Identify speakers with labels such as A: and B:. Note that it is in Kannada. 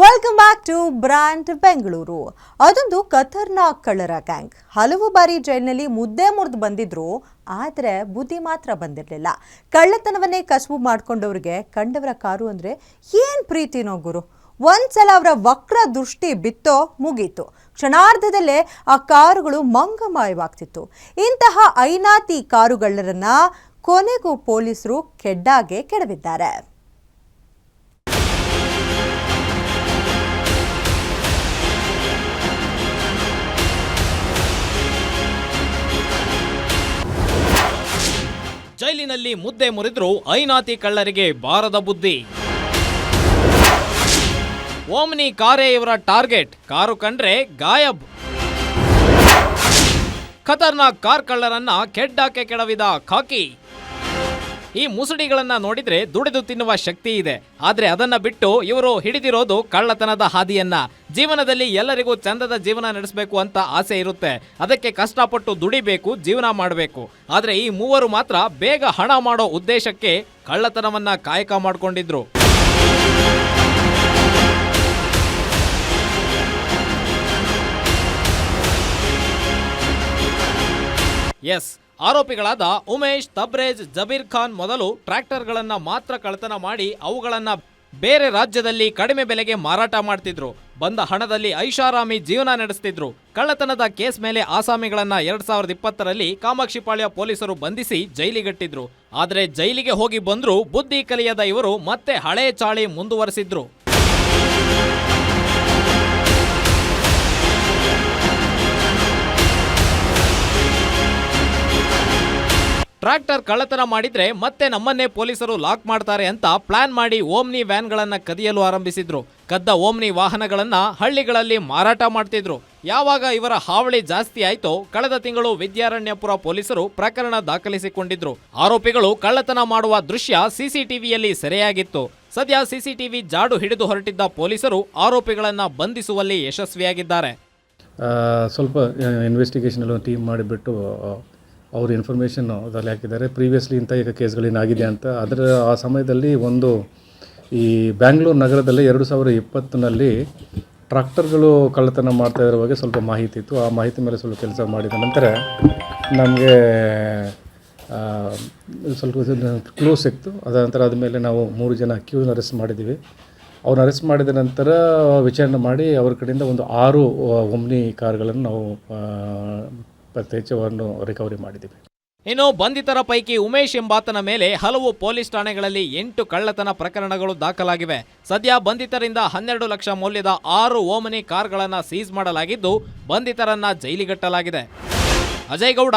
A: Welcome back to brand Bengaluru ಅದೊಂದು ಖತರ್ನಾಕ್ ಕಳ್ಳರ ಗ್ಯಾಂಗ್ ಹಲವು ಬಾರಿ ಜೈಲಿನಲ್ಲಿ ಮುದ್ದೆ ಮುರಿದು ಬಂದಿದ್ರು, ಆದರೆ ಬುದ್ಧಿ ಮಾತ್ರ ಬಂದಿರಲಿಲ್ಲ. ಕಳ್ಳತನವನ್ನೇ ಕಸುಬು ಮಾಡ್ಕೊಂಡವ್ರಿಗೆ ಕಂಡವರ ಕಾರು ಅಂದರೆ ಏನು ಪ್ರೀತಿನೋ ಗುರು. ಒಂದ್ಸಲ ಅವರ ವಕ್ರ ದೃಷ್ಟಿ ಬಿತ್ತೋ ಮುಗೀತು. ಕ್ಷಣಾರ್ಧದಲ್ಲೇ ಆ ಕಾರುಗಳು ಮಂಗಮಾಯವಾಗ್ತಿತ್ತು. ಇಂತಹ ಐನಾತಿ ಕಾರುಗಳನ್ನ ಕೊನೆಗೂ ಪೊಲೀಸರು ಕೆಡ್ಡಾಗೆ ಕೆಡವಿದ್ದಾರೆ.
B: ಜೈಲಿನಲ್ಲಿ ಮುದ್ದೆ ಮುರಿದ್ರು ಐನಾತಿ ಕಳ್ಳರಿಗೆ ಬಾರದ ಬುದ್ಧಿ. ಓಮ್ನಿ ಕಾರೇ ಇವರ ಟಾರ್ಗೆಟ್, ಕಾರು ಕಂಡ್ರೆ ಗಾಯಬ್. ಖತರ್ನಾಕ್ ಕಾರ್ ಕಳ್ಳರನ್ನ ಕೆಡ್ಡಾಕೆ ಕೆಡವಿದ ಖಾಕಿ. ಈ ಮುಸುಡಿಗಳನ್ನ ನೋಡಿದ್ರೆ ದುಡಿದು ತಿನ್ನುವ ಶಕ್ತಿ ಇದೆ. ಆದ್ರೆ ಅದನ್ನ ಬಿಟ್ಟು ಇವರು ಹಿಡಿದಿರೋದು ಕಳ್ಳತನದ ಹಾದಿಯನ್ನ. ಜೀವನದಲ್ಲಿ ಎಲ್ಲರಿಗೂ ಚಂದದ ಜೀವನ ನಡೆಸಬೇಕು ಅಂತ ಆಸೆ ಇರುತ್ತೆ. ಅದಕ್ಕೆ ಕಷ್ಟಪಟ್ಟು ದುಡಿಬೇಕು, ಜೀವನ ಮಾಡಬೇಕು. ಆದ್ರೆ ಈ ಮೂವರು ಮಾತ್ರ ಬೇಗ ಹಣ ಮಾಡೋ ಉದ್ದೇಶಕ್ಕೆ ಕಳ್ಳತನವನ್ನ ಕಾಯಕ ಮಾಡಿಕೊಂಡಿದ್ರು. ಎಸ್ ಆರೋಪಿಗಳಾದ ಉಮೇಶ್, ತಬ್ರೇಜ್, ಜಬೀರ್ ಖಾನ್ ಮೊದಲು ಟ್ರ್ಯಾಕ್ಟರ್ಗಳನ್ನು ಮಾತ್ರ ಕಳ್ಳತನ ಮಾಡಿ ಅವುಗಳನ್ನು ಬೇರೆ ರಾಜ್ಯದಲ್ಲಿ ಕಡಿಮೆ ಬೆಲೆಗೆ ಮಾರಾಟ ಮಾಡ್ತಿದ್ರು. ಬಂದ ಹಣದಲ್ಲಿ ಐಷಾರಾಮಿ ಜೀವನ ನಡೆಸ್ತಿದ್ರು. ಕಳ್ಳತನದ ಕೇಸ್ ಮೇಲೆ ಆಸಾಮಿಗಳನ್ನ ಎರಡ್ ಸಾವಿರದ ಇಪ್ಪತ್ತರಲ್ಲಿ ಕಾಮಾಕ್ಷಿಪಾಳ್ಯ ಪೊಲೀಸರು ಬಂಧಿಸಿ ಜೈಲಿಗಟ್ಟಿದ್ರು. ಆದರೆ ಜೈಲಿಗೆ ಹೋಗಿ ಬಂದರೂ ಬುದ್ಧಿ ಕಲಿಯದ ಇವರು ಮತ್ತೆ ಹಳೆ ಚಾಳಿ ಮುಂದುವರೆಸಿದ್ರು. ಟ್ರ್ಯಾಕ್ಟರ್ ಕಳ್ಳತನ ಮಾಡಿದ್ರೆ ಮತ್ತೆ ನಮ್ಮನ್ನೇ ಪೊಲೀಸರು ಲಾಕ್ ಮಾಡ್ತಾರೆ ಅಂತ ಪ್ಲಾನ್ ಮಾಡಿ ಓಮ್ನಿ ವ್ಯಾನ್ಗಳನ್ನ ಕದಿಯಲು ಆರಂಭಿಸಿದ್ರು. ಕದ್ದ ಓಮ್ನಿ ವಾಹನಗಳನ್ನು ಹಳ್ಳಿಗಳಲ್ಲಿ ಮಾರಾಟ ಮಾಡ್ತಿದ್ರು. ಯಾವಾಗ ಇವರ ಹಾವಳಿ ಜಾಸ್ತಿ ಆಯ್ತೋ ಕಳೆದ ತಿಂಗಳು ವಿದ್ಯಾರಣ್ಯಪುರ ಪೊಲೀಸರು ಪ್ರಕರಣ ದಾಖಲಿಸಿಕೊಂಡಿದ್ರು. ಆರೋಪಿಗಳು ಕಳ್ಳತನ ಮಾಡುವ ದೃಶ್ಯ ಸಿಸಿಟಿವಿಯಲ್ಲಿ ಸೆರೆಯಾಗಿತ್ತು. ಸದ್ಯ ಸಿಸಿಟಿವಿ ಜಾಡು ಹಿಡಿದು ಹೊರಟಿದ್ದ ಪೊಲೀಸರು ಆರೋಪಿಗಳನ್ನು ಬಂಧಿಸುವಲ್ಲಿ ಯಶಸ್ವಿಯಾಗಿದ್ದಾರೆ.
C: ಸ್ವಲ್ಪ ಇನ್ವೆಸ್ಟಿಗೇಷನ್ ಟೀಮ್ ಮಾಡಿಬಿಟ್ಟು ಅವ್ರ ಇನ್ಫಾರ್ಮೇಷನ್ ಅದರಲ್ಲಿ ಹಾಕಿದ್ದಾರೆ. ಪ್ರೀವಿಯಸ್ಲಿ ಇಂಥ ಈಗ ಕೇಸ್ಗಳೇನಾಗಿದೆ ಅಂತ. ಅದರ ಆ ಸಮಯದಲ್ಲಿ ಒಂದು ಈ ಬ್ಯಾಂಗ್ಳೂರು ನಗರದಲ್ಲಿ ಎರಡು ಸಾವಿರ ಇಪ್ಪತ್ತರಲ್ಲಿ ಟ್ರಾಕ್ಟರ್ಗಳು ಕಳ್ಳತನ ಮಾಡ್ತಾ ಇರೋ ಬಗ್ಗೆ ಸ್ವಲ್ಪ ಮಾಹಿತಿ ಇತ್ತು. ಆ ಮಾಹಿತಿ ಮೇಲೆ ಸ್ವಲ್ಪ ಕೆಲಸ ಮಾಡಿದ ನಂತರ ನಮಗೆ ಸ್ವಲ್ಪ ಕ್ಲೂ ಸಿಕ್ತು ಅದ ನಂತರ ಆದಮೇಲೆ ನಾವು ಮೂರು ಜನ ಕ್ಯೂನ ಅರೆಸ್ಟ್ ಮಾಡಿದ್ದೀವಿ ಅವ್ರನ್ನ ಅರೆಸ್ಟ್ ಮಾಡಿದ ನಂತರ ವಿಚಾರಣೆ ಮಾಡಿ ಅವ್ರ ಕಡೆಯಿಂದ ಒಂದು ಆರು ಒಮ್ನಿ ಕಾರ್ಗಳನ್ನು ನಾವು ಆ, ಪ್ರತ್ಯೇಕವನ್ನು ರಿಕವರಿ ಮಾಡಿದ್ದೀವಿ.
B: ಇನ್ನು ಬಂಧಿತರ ಪೈಕಿ ಉಮೇಶ್ ಎಂಬಾತನ ಮೇಲೆ ಹಲವು ಪೊಲೀಸ್ ಠಾಣೆಗಳಲ್ಲಿ ಎಂಟು ಕಳ್ಳತನ ಪ್ರಕರಣಗಳು ದಾಖಲಾಗಿವೆ. ಸದ್ಯ ಬಂಧಿತರಿಂದ ಹನ್ನೆರಡು ಲಕ್ಷ ಮೌಲ್ಯದ ಆರು ಓಮನಿ ಕಾರ್ಗಳನ್ನು ಸೀಸ್ ಮಾಡಲಾಗಿದ್ದು ಬಂಧಿತರನ್ನ ಜೈಲಿಗಟ್ಟಲಾಗಿದೆ. ಅಜಯ್ ಗೌಡ